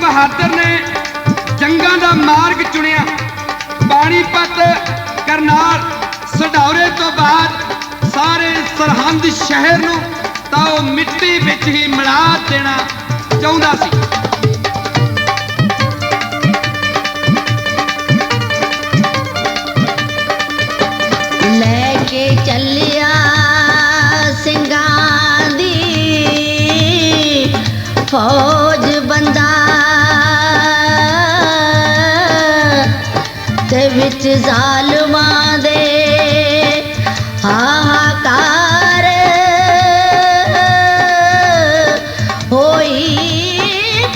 ਬਹਾਦਰ ਨੇ, ਜੰਗਾਂ ਦਾ ਮਾਰਗ ਚੁਣਿਆ। ਪਾਣੀਪਤ ਕਰਨਾਲ ਸਡੌਰੇ ਤੋਂ ਬਾਅਦ ਸਾਰੇ ਸਰਹੰਦ ਸ਼ਹਿਰ ਨੂੰ ਤਾਂ ਉਹ ਮਿੱਟੀ ਵਿੱਚ ਹੀ ਮਿਲਾ ਦੇਣਾ ਚਾਹੁੰਦਾ ਸੀ। ਲੈ ਕੇ ਚੱਲਿਆ ਸਿੰਘਾਂ ਦੀ ਫੌਜ ਤੇ ਵਿੱਚ ਜ਼ਾਲਮਾਂ ਦੇ ਹਾਹਾਕਾਰ ਹੋਈ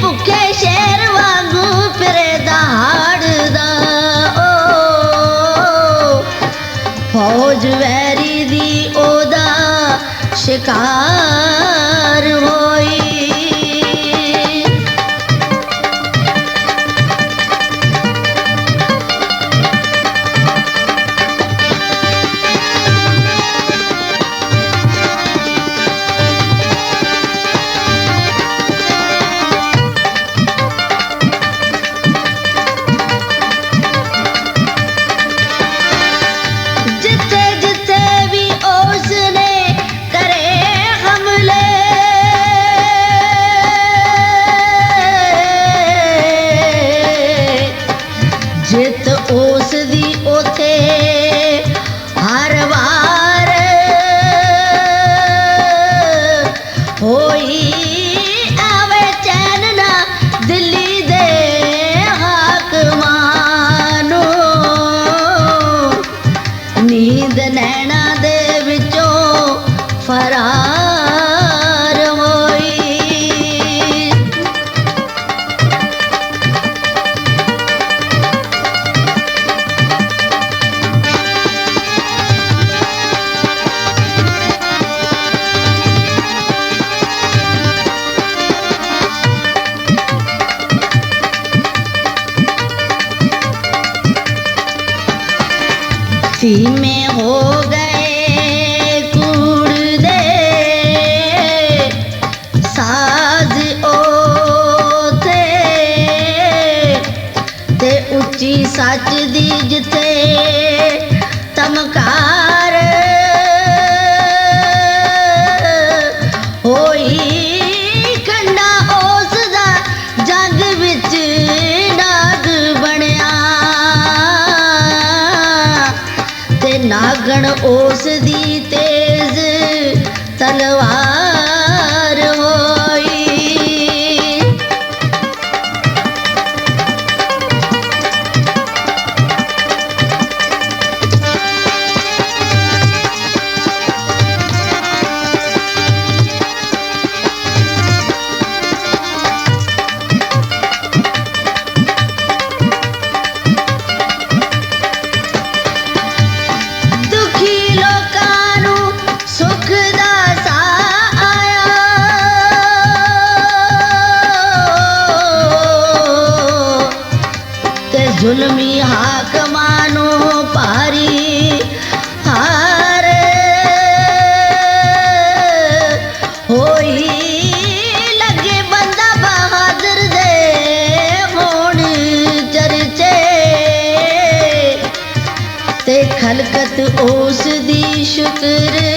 ਭੁੱਖੇ ਸ਼ੇਰ ਵਾਂਗੂ ਫਿਰੇ ਦਹਾੜਦਾ ਓ ਫੌਜ ਵੈਰੀ ਦੀ ਉਹਦਾ ਸ਼ਿਕਾਰ ਹੋਈ ਨੀਂਦ ਨੈਣਾ ਦੇ ਵਿੱਚੋਂ ਫਰਾਰ ਧੀਮੇ ਹੋ ਗਏ ਕੁੜਦੇ ਸਾਜ਼ ਓਥੇ ਤੇ ਉੱਚੀ ਸੱਚ ਦੀ ਜਿੱਥੇ ਤਮਕਾਰ ਤੇ ਉਸ ਦੀ ਤੇਜ਼ ਤਲਵਾਰ ਤੇ ਜ਼ੁਲਮੀ ਹਾਕਮਾਂ ਨੂੰ ਭਾਰੀ ਹਾਰ ਹੋਈ ਲੱਗੇ ਬੰਦਾ ਬਹਾਦਰ ਦੇ ਹੋਣ ਚਰਚੇ ਤੇ ਖਲਕਤ ਉਸ ਦੀ ਸ਼ੁਕਰ